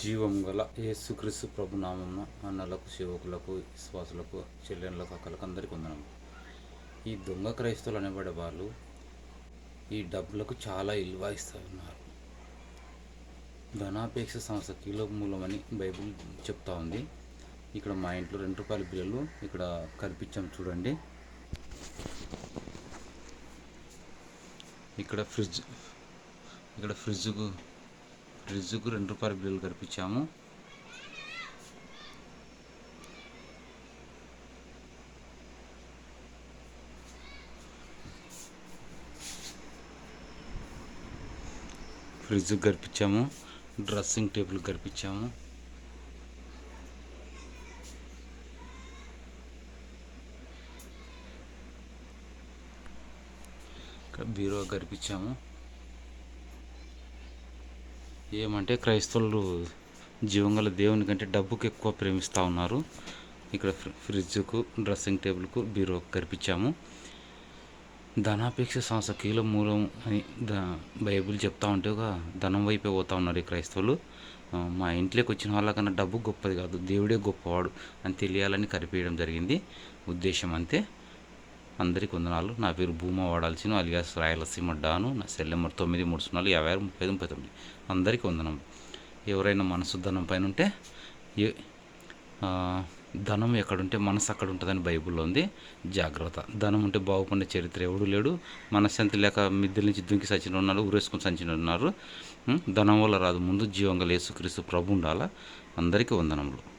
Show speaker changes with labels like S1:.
S1: జీవం గల యేసుక్రీస్తు ప్రభు నామమున అన్నలకు సేవకులకు విశ్వాసులకు చెల్లెళ్ళకు అక్కలకు అందరికీ వందనం ఈ దొంగ క్రైస్తవులు అనబడే వాళ్ళు ఈ డబ్బులకు చాలా ఇల్వ ఇస్తున్నారు ధనాపేక్ష సంస్థ కీలో మూలమని బైబిల్ చెప్తా ఉంది. ఇక్కడ మా ఇంట్లో రెండు రూపాయల బిల్లులు ఇక్కడ కనిపించాం చూడండి. ఇక్కడ ఫ్రిడ్జ్ ఇక్కడ ఫ్రిడ్జ్కు రిజ్కు రెండు రూపాయల బిల్లులు కనిపించాము ఫ్రిడ్జ్ కనిపించాము డ్రెస్సింగ్ టేబుల్ కనిపించాము ఇక్కడ బీరో కనిపించాము ఏమంటే క్రైస్తవులు జీవంగల దేవుని కంటే డబ్బుకు ఎక్కువ ప్రేమిస్తూ ఉన్నారు. ఇక్కడ ఫ్రి- ఫ్రిడ్జ్కు డ్రెస్సింగ్ టేబుల్కు బీరో కనిపించాము ధనాపేక్ష సంస్థ కీల మూలం అని ద బైబిల్ చెప్తా ఉంటే ఒక ధనం వైపే పోతా ఉన్నారు ఈ క్రైస్తవులు. మా ఇంట్లోకి వచ్చిన వాళ్ళకన్నా డబ్బు గొప్పది కాదు. దేవుడే గొప్పవాడు అని తెలియాలని కనిపించడం జరిగింది. ఉద్దేశం అంతే. అందరికీ వందనాలు. నా పేరు భూమా వాడాల్సిన అలియాస్ రాయలసీమ డాను. నా సెల్ నెంబర్ తొమ్మిది మూడు సున్నాలు యాభై ఆరు ముప్పై ఐదు ముప్పై తొమ్మిది. అందరికీ వందనం. ఎవరైనా మనసు ధనం పైన ఉంటే ఏ ధనం ఎక్కడుంటే మనసు అక్కడ ఉంటుందని బైబిల్లో ఉంది. జాగ్రత్త. ధనం ఉంటే బాగుపడే చరిత్ర ఎవడు లేడు. మనశ్శాంతి లేక మిద్దెల నుంచి దుంకి సచిన ఉన్నారు ఊరేసుకుని సచిన ఉన్నారు. ధనం వల్ల రాదు. ముందు జీవంగా యేసుక్రీస్తు ప్రభు ఉండాలా? అందరికీ వందనములు.